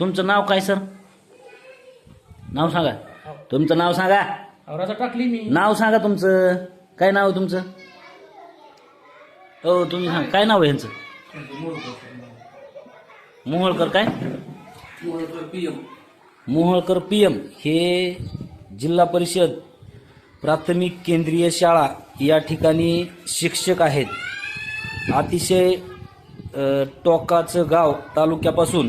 तुमचं नाव काय सर? नाव सांगा. तुमचं नाव सांगा. औराचा टाकली मी. नाव सांगा तुमचं. काय नाव आहे तुमचं? हो तुम्ही सांगा. काय नाव आहे यांचं मोहोळकर काय? Moholkar P M. हे जिल्हा परिषद प्राथमिक केंद्रीय शाळा या ठिकाणी शिक्षक आहेत. अतिशय टोकाचं गाव तालुक्यापासून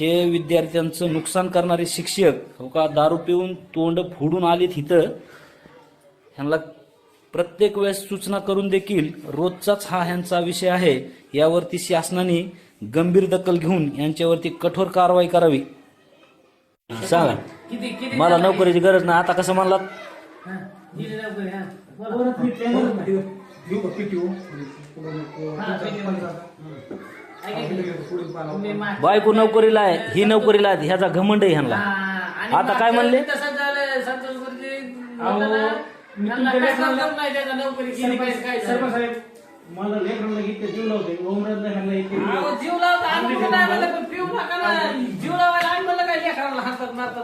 हे विद्यार्थ्यांचं नुकसान करणारे शिक्षक हो का दारू पिऊन तोंड फोडून आलेत इथं ह्यांना प्रत्येक वेळेस सूचना करून देखील रोजचाच हा ह्यांचा विषय आहे. यावरती शासनाने गंभीर दखल घेऊन यांच्यावरती कठोर कारवाई करावी. सांगा. मला नोकरीची गरज नाही. आता कसं म्हणलात? हा, हा. हा, बायको नोकरीला आहे ही नोकरीला आहे ह्याचा घमंड आहे ह्यांना हा, आता काय म्हणले? तसं झालं संतोष गुरुजी अहो, म्हणताना मी त्यांना तुमच्या काय लेकराला- समजत नाही त्याचा नोकरी केली पाहिजे काय सर्व झालं. साहेब मला लेकरांना इतके जीव लावते ओमराजला ह्यांना इतके जीव अहो, लावते. जीव लावता आम्ही पण नाही म्हणलं, पण पिऊ नका ना. जीव लावायला आम्ही म्हणलं काय लेकराला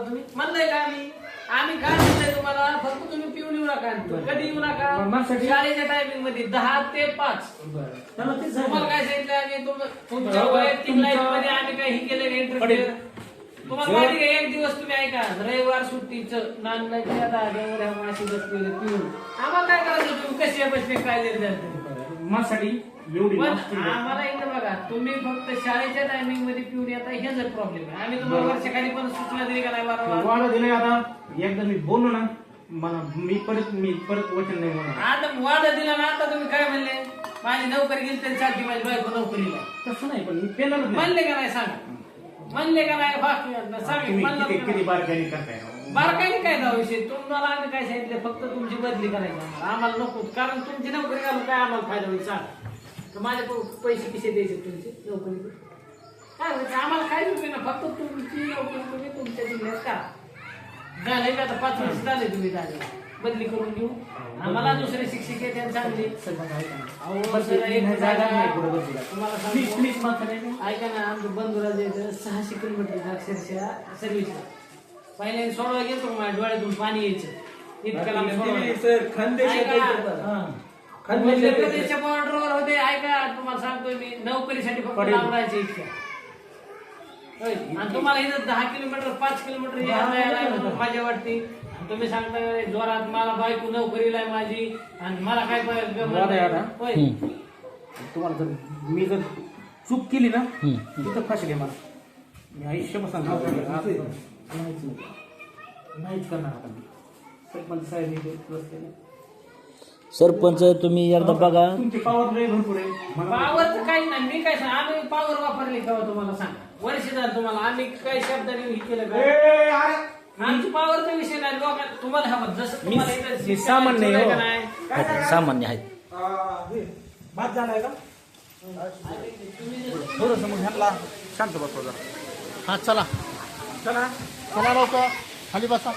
मारता तुम्ही? म्हणलंय का आम्ही? आम्ही काय म्हणलंय तुम्हाला? फक्त तुम्ही पिऊन येऊ नका कधी येऊ नका. शाळेच्या टायमिंगमध्ये दहा ते पाच. त्याला तेच तुम्हाला. काय सांगितलं आम्ही? तुम- तुमच्या बरोबर, वैयक्तिक तुमचं- लाईफमध्ये आम्ही काही हे केलं नाही तुम्हाला माहिती का? एक दिवस तुम्ही ऐका रविवार सुट्टीचं नांदण्याच्या धाग्यावर ह्या माशी बसलेले पिऊन. आम्हाला काय करायचं? तुम्ही कसे बसले? काय देत द्याल तुम्ही? माझ्यासाठी एवढी पण मस्ती आहे. आम्हाला इथं बघा तुम्ही फक्त शाळेच्या टायमिंगमध्ये पिऊन येता हे जर प्रॉब्लेम आहे आम्ही तुम्हाला वर्षाखाली पण सूचना दिली का नाही वारंवार वाढ दिलंय आता एकदा मी बोललो ना मला मी परत मी परत वचन नाही म्हणणार आता वाढ दिला ना आता तुम्ही काय म्हणले माझी नोकरी गेली तरी चालती माझी बायको नोकरीला. तसं नाही पण मी पेनारच नाही म्हणले का नाही सांगा म्हणले का नाही बाकी सांग तुम्ही म्हणलं किती किती? बारकाईने करताय बारकाईने काय जाऊ विषय तुम्हाला आम्ही काय सांगितलं फक्त तुमची बदली करायची आम्हाला. आम्हाला नको कारण तुमची नोकरी घालून काय आम्हाला फायदा होईल सांगा तर माझे पैसे किसे द्यायचे तुमचे नोकरी काय होईल आम्हाला काय उपयोग नाही. फक्त तुमची नोकरी तुम्ही तुमच्या जिल्ह्यात करा. झाले का आता पाच वर्ष झाले तुम्ही झाले बदली करून घेऊ. आम्हाला दुसरे शिक्षक त्यांना चांगले. तुम्हाला ऐका ना आमचं बंधुराज यायचं सहाशे किलोमीटर अक्षरशः सर्व्हिसला पहिल्यांदा सोडवा गेलो का माझ्या डोळ्यातून पाणी यायचं? इतकं लांब सोडवा. ऐका. मध्य प्रदेशच्या बॉर्डरवर होते ऐका तुम्हाला सांगतोय मी. नोकरीसाठी फक्त पडेल. लांब राहायचे इतक्या होय. आणि तुम्हाला इथं दहा किलोमीटर पाच किलोमीटर यायला यायला म्हणून माझ्या वाटते. आणि तुम्ही सांगता जोरात मला बायको नोकरीला आहे माझी. आणि मला काय. होय. तुम्हाला जर मी जर चूक केली ना. तिथं फाशी मला. मी आयुष्यपासून नाहीच करणार आता मी. सरपंच साहेब बसलेले. सरपंच तुम्ही एकदा बघा. तुमची पावर लय भरपूर आहे. मला पावरचं काही नाही. मी काय सांग आम्ही पावर वापरली का हो तुम्हाला सांगा. वर्ष झालं तुम्हाला आम्ही काही शब्दाने हे केलं का? ए, अरे, आमची पावरचा विषय नाही. लोकांना तुम्हाला हवं जसं तुम्हाला इथं मी शिक्षण सामान्य आहे, हो. का नाही? आहेत, सामान्य आहेत आ, हे, भात झालाय का? थोडस मग ह्यांना शांत बसवा जरा. हा चला. चला. चला लवकर खाली बसा